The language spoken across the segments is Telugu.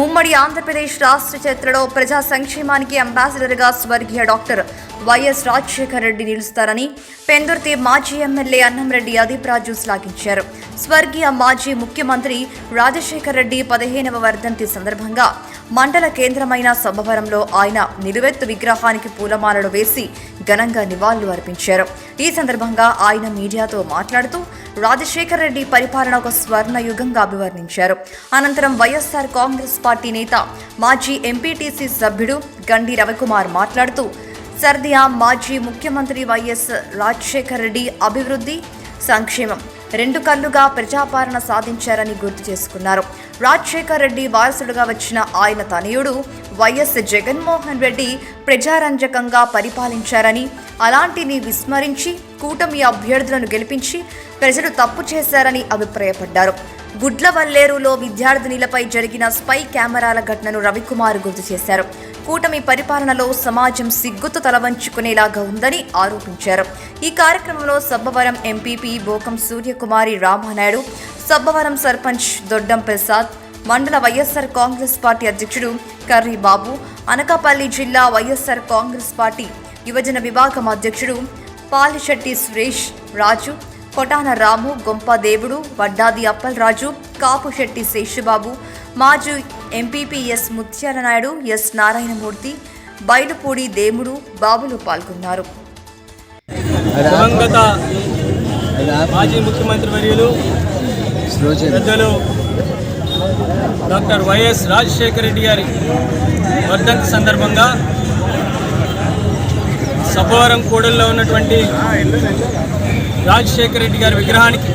ఉమ్మడి ఆంధ్రప్రదేశ్ రాష్ట్ర చరిత్రలో ప్రజా సంక్షేమానికి అంబాసిడర్గా స్వర్గీయ డాక్టర్ వైఎస్ రాజశేఖర రెడ్డి నిలుస్తారని పెందుర్తి మాజీ ఎమ్మెల్యే అన్నంరెడ్డి అదీప్రాజు శ్లాఘించారు స్వర్గీయ మాజీ ముఖ్యమంత్రి రాజశేఖర రెడ్డి పదిహేనవ వర్ధంతి సందర్భంగా మండల కేంద్రమైన సభవరంలో ఆయన నిలువెత్తు విగ్రహానికి పూలమాలలు వేసి ఘనంగా నివాళులు అర్పించారు. ఈ సందర్భంగా ఆయన మీడియాతో మాట్లాడుతూ రాజశేఖర రెడ్డి పరిపాలన ఒక స్వర్ణయుగంగా అభివర్ణించారు. అనంతరం వైఎస్ఆర్ కాంగ్రెస్ పార్టీ నేత మాజీ ఎంపీటీసీ సభ్యుడు గండి రవికుమార్ మాట్లాడుతూ సర్దియా మాజీ ముఖ్యమంత్రి వైఎస్ రాజశేఖర రెడ్డి అభివృద్ధి సంక్షేమం. రెండు కళ్ళుగా ప్రజాపాలన సాధించారని గుర్తు చేసుకున్నారు. రాజశేఖర్ రెడ్డి వారసుడుగా వచ్చిన ఆయన తనయుడు వైఎస్ జగన్మోహన్ రెడ్డి ప్రజారంజకంగా పరిపాలించారని అలాంటిని విస్మరించి కూటమి అభ్యర్థులను గెలిపించి ప్రజలు తప్పు చేశారని అభిప్రాయపడ్డారు. గుడ్లవల్లేరులో విద్యార్థినిలపై జరిగిన స్పై కెమెరాల ఘటనను రవికుమార్ గుర్తు చేశారు. కూటమి పరిపాలనలో సమాజం సిగ్గుతో తలవంచుకునేలాగా ఉందని ఆరోపించారు. ఈ కార్యక్రమంలో సబ్బవరం ఎంపీపీ బోకం సూర్యకుమారి రామానాయుడు సబ్బవరం సర్పంచ్ దొడ్డం ప్రసాద్ మండల వైఎస్ఆర్ కాంగ్రెస్ పార్టీ అధ్యక్షుడు కర్రీ బాబు అనకాపల్లి జిల్లా వైఎస్ఆర్ కాంగ్రెస్ పార్టీ యువజన విభాగం అధ్యక్షుడు పాలిశెట్టి సురేష్ రాజు కొటాన రాము గొంప దేవుడు వడ్డాది అప్పలరాజు కాపుశెట్టి శేషుబాబు మాజీ MPP S Mutyala Naidu S Narayanamurthy Bayalupudi Demudu Babulu పాల్గొన్నారు. దివంగత మాజీ ముఖ్యమంత్రి వర్యులు పెద్దలు డాక్టర్ వైఎస్ రాజశేఖర రెడ్డి గారి వర్ధంతి సందర్భంగా సభవరం కూడల్లో ఉన్నటువంటి రాజశేఖర రెడ్డి గారి విగ్రహానికి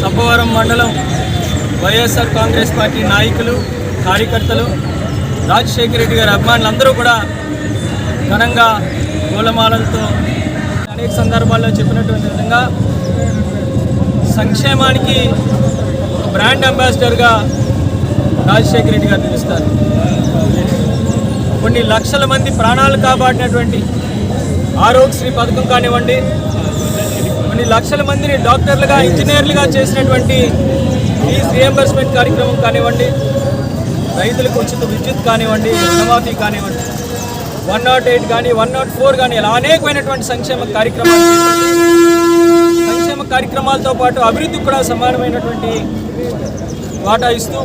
సబ్బవరం మండలం వైఎస్ఆర్ కాంగ్రెస్ పార్టీ నాయకులు కార్యకర్తలు రాజశేఖర రెడ్డి గారి అభిమానులందరూ కూడా ఘనంగా గోలమాలలతో అనేక సందర్భాల్లో చెప్పినటువంటి విధంగా సంక్షేమానికి ఒక బ్రాండ్ అంబాసిడర్గా రాజశేఖర రెడ్డి గారు నిలుస్తారు. కొన్ని లక్షల మంది ప్రాణాలు కాపాడినటువంటి ఆరోగ్యశ్రీ పథకం కానివ్వండి కొన్ని లక్షల మందిని డాక్టర్లుగా ఇంజనీర్లుగా చేసినటువంటి ఫీజ్ రియంబర్స్మెంట్ కార్యక్రమం కానివ్వండి రైతులకు ఉచిత విద్యుత్ కానివ్వండి రుణమాఫీ కానివ్వండి వన్ నాట్ ఎయిట్ కానీ వన్ నాట్ ఫోర్ కానీ ఇలా అనేకమైనటువంటి సంక్షేమ కార్యక్రమాలు సంక్షేమ కార్యక్రమాలతో పాటు అభివృద్ధికి కూడా సమానమైనటువంటి వాటా ఇస్తూ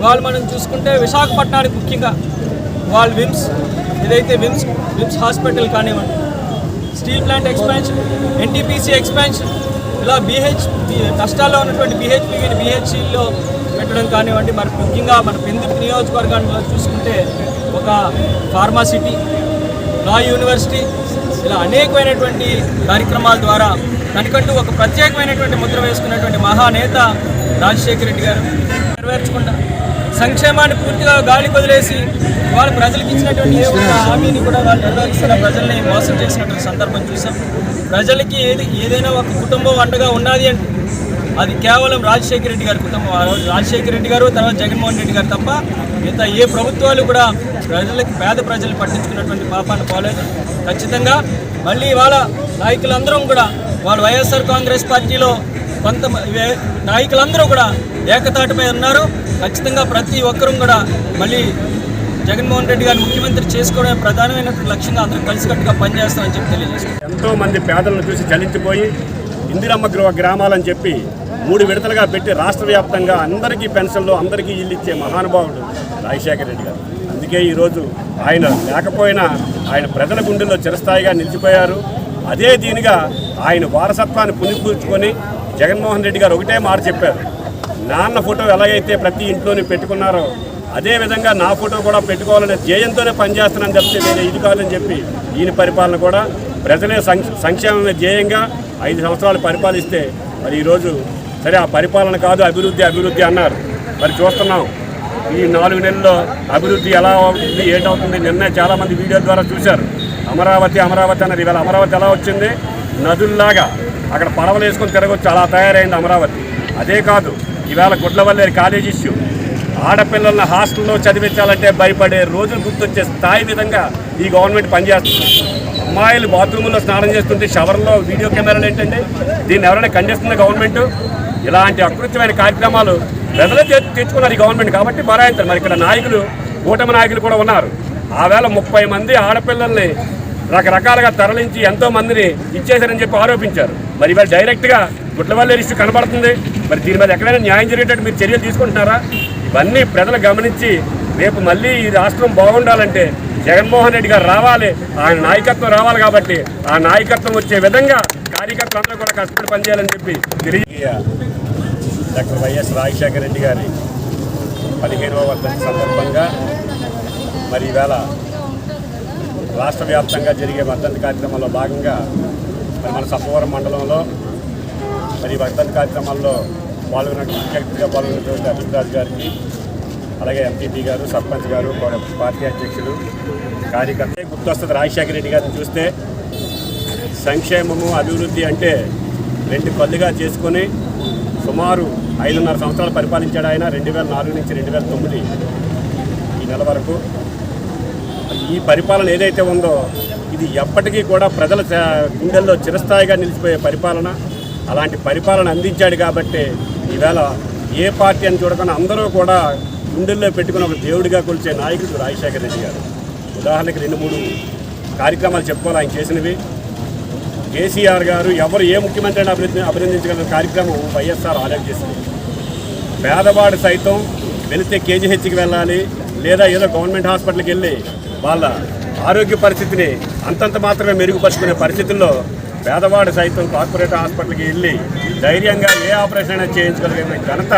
వాళ్ళు మనం చూసుకుంటే విశాఖపట్నానికి ముఖ్యంగా వాళ్ళు విమ్స్ ఏదైతే విమ్స్ విమ్స్ హాస్పిటల్ కానివ్వండి steel plant expansion NTPC expansion ఇలా బీహెచ్ కష్టాల్లో ఉన్నటువంటి బీహెచ్పీని బీహెచ్సిలో పెట్టడం కానివ్వండి మరి ముఖ్యంగా మన పెందుకు నియోజకవర్గాల్లో చూసుకుంటే ఒక ఫార్మాసిటీ లా యూనివర్సిటీ ఇలా అనేకమైనటువంటి కార్యక్రమాల ద్వారా తనకంటూ ఒక ప్రత్యేకమైనటువంటి ముద్ర వేసుకున్నటువంటి మహానేత రాజశేఖర రెడ్డి గారు నెరవేర్చకుండా సంక్షేమాన్ని పూర్తిగా గాలి వదిలేసి వాళ్ళు ప్రజలకు ఇచ్చినటువంటి ఏ ఒక్క హామీని కూడా వాళ్ళు నిర్వహిస్తున్న ప్రజల్ని మోసం చేసినటువంటి సందర్భం చూసాం. ప్రజలకి ఏది ఏదైనా ఒక కుటుంబం అండగా ఉన్నది అంటే అది కేవలం రాజశేఖర రెడ్డి గారి కుటుంబం. రాజశేఖర రెడ్డి గారు తర్వాత జగన్మోహన్ రెడ్డి గారు తప్ప మిగతా ఏ ప్రభుత్వాలు కూడా ప్రజలకు పేద ప్రజలు పట్టించుకున్నటువంటి పాపాన్ని పోలేదు. ఖచ్చితంగా మళ్ళీ వాళ్ళ నాయకులందరం కూడా వాళ్ళు వైఎస్ఆర్ కాంగ్రెస్ పార్టీలో కొంత నాయకులందరూ కూడా ఏకతాటిపై ఉన్నారు. ఖచ్చితంగా ప్రతి ఒక్కరూ కూడా మళ్ళీ జగన్మోహన్ రెడ్డి గారిని ముఖ్యమంత్రి చేసుకోవడమే ప్రధానమైనటువంటి లక్ష్యంగా అందరం కలిసికట్టుగా పనిచేస్తామని చెప్పి తెలియజేస్తున్నాం. ఎంతో మంది పేదలను చూసి చలించిపోయి ఇందిరమ్మ గృహ గ్రామాలని చెప్పి మూడు విడతలుగా పెట్టి రాష్ట్ర వ్యాప్తంగా అందరికీ పెన్షన్లు అందరికీ ఇల్లు ఇచ్చే మహానుభావుడు రాజశేఖర రెడ్డి గారు. అందుకే ఈరోజు ఆయన లేకపోయినా ఆయన ప్రజల గుండెల్లో చిరస్థాయిగా నిలిచిపోయారు. అదే దీనిగా ఆయన వారసత్వాన్ని పునిపూర్చుకొని జగన్మోహన్ రెడ్డి గారు ఒకటే మాట చెప్పారు. నాన్న ఫోటో ఎలాగైతే ప్రతి ఇంట్లోని పెట్టుకున్నారో అదేవిధంగా నా ఫోటో కూడా పెట్టుకోవాలనే ధ్యేయంతోనే పనిచేస్తున్నాను చెప్తే నేను ఇది కాదని చెప్పి ఈయన పరిపాలన కూడా ప్రజలే సంక్షేమమే ధ్యేయంగా ఐదు సంవత్సరాలు పరిపాలిస్తే మరి ఈరోజు సరే ఆ పరిపాలన కాదు అభివృద్ధి అభివృద్ధి అన్నారు. మరి చూస్తున్నాం. ఈ నాలుగు నెలల్లో అభివృద్ధి ఎలా అవుతుంది ఏంటవుతుంది నిన్నే చాలామంది వీడియో ద్వారా చూశారు. అమరావతి అమరావతి అన్నారు. ఇవాళ అమరావతి ఎలా వచ్చింది? నదుల్లాగా అక్కడ పడవలు వేసుకొని తిరగొచ్చు. అలా తయారైంది అమరావతి. అదే కాదు ఇవాళ గుడ్లవల్లేరు కాలేజ్ ఇష్యూ. ఆడపిల్లల్ని హాస్టల్లో చదివించాలంటే భయపడే రోజులు గుర్తొచ్చే స్థాయి విధంగా ఈ గవర్నమెంట్ పనిచేస్తుంది. అమ్మాయిలు బాత్రూముల్లో స్నానం చేస్తుంటే షవర్లో వీడియో కెమెరాలు ఏంటంటే దీన్ని ఎవరైనా ఖండిస్తుంది గవర్నమెంట్? ఇలాంటి అకృత్యమైన కార్యక్రమాలు ప్రజలే తెచ్చుకున్నారు ఈ గవర్నమెంట్ కాబట్టి బరాయించారు మరి ఇక్కడ నాయకులు కూటమి నాయకులు కూడా ఉన్నారు. ఆవేళ ముప్పై మంది ఆడపిల్లల్ని రకరకాలుగా తరలించి ఎంతో మందిని ఇచ్చేశారని చెప్పి ఆరోపించారు. మరి ఇవాళ డైరెక్ట్గా గుట్లవల్లి ఇష్యూ కనబడుతుంది. మరి దీని మీద ఎక్కడైనా న్యాయం జరిగేటట్టు మీరు చర్యలు తీసుకుంటున్నారా? ఇవన్నీ ప్రజలు గమనించి రేపు మళ్ళీ ఈ రాష్ట్రం బాగుండాలంటే జగన్మోహన్ రెడ్డి గారు రావాలి ఆయన నాయకత్వం రావాలి కాబట్టి ఆ నాయకత్వం వచ్చే విధంగా కార్యకర్తలందరూ కూడా కష్టపడి పనిచేయాలని చెప్పి తెలియ డాక్టర్ వైఎస్ రాజశేఖర రెడ్డి గారి పదిహేనవ వర్ధంతి సందర్భంగా మరి ఈవేళ రాష్ట్ర వ్యాప్తంగా జరిగే వర్ధంతి కార్యక్రమంలో భాగంగా మరి మన సత్వరం మండలంలో మరి ఈ వర్ధంతి కార్యక్రమాల్లో పాల్గొన్న ముఖ్య పాల్గొన్నటువంటి అభిత్ గారికి అలాగే ఎంపీపీ గారు సర్పంచ్ గారు పార్టీ అధ్యక్షులు కార్యకర్త గుర్తొస్తుంది రాజశేఖర రెడ్డి గారిని చూస్తే సంక్షేమము అభివృద్ధి అంటే రెండు కళ్ళుగా చేసుకొని సుమారు ఐదున్నర సంవత్సరాలు పరిపాలించాడు ఆయన రెండు వేల నాలుగు నుంచి రెండు వేల తొమ్మిది ఈ నెల వరకు. ఈ పరిపాలన ఏదైతే ఉందో ఇది ఎప్పటికీ కూడా ప్రజల గుండెల్లో చిరస్థాయిగా నిలిచిపోయే పరిపాలన. అలాంటి పరిపాలన అందించాడు కాబట్టి ఈవేళ ఏ పార్టీ అని చూడకుండా అందరూ కూడా గుండెల్లో పెట్టుకుని ఒక దేవుడిగా కొలిచే నాయకుడు రాజశేఖర రెడ్డి గారు. ఉదాహరణకి రెండు మూడు కార్యక్రమాలు చెప్పుకోవాలి ఆయన చేసినవి. కేసీఆర్ గారు ఎవరు ఏ ముఖ్యమంత్రిని అభివృద్ధి అభినందించగల కార్యక్రమం వైఎస్ఆర్ ఆరోగ్యశ్రీ పేదవాడు సైతం వెళితే కేజీహెచ్కి వెళ్ళాలి లేదా ఏదో గవర్నమెంట్ హాస్పిటల్కి వెళ్ళి వాళ్ళ ఆరోగ్య పరిస్థితిని అంతంత మాత్రమే మెరుగుపరుచుకునే పరిస్థితుల్లో పేదవాడు సైతం కార్పొరేట్ హాస్పిటల్కి వెళ్ళి ధైర్యంగా ఏ ఆపరేషన్ అయినా చేయించగలిగిన ఘనత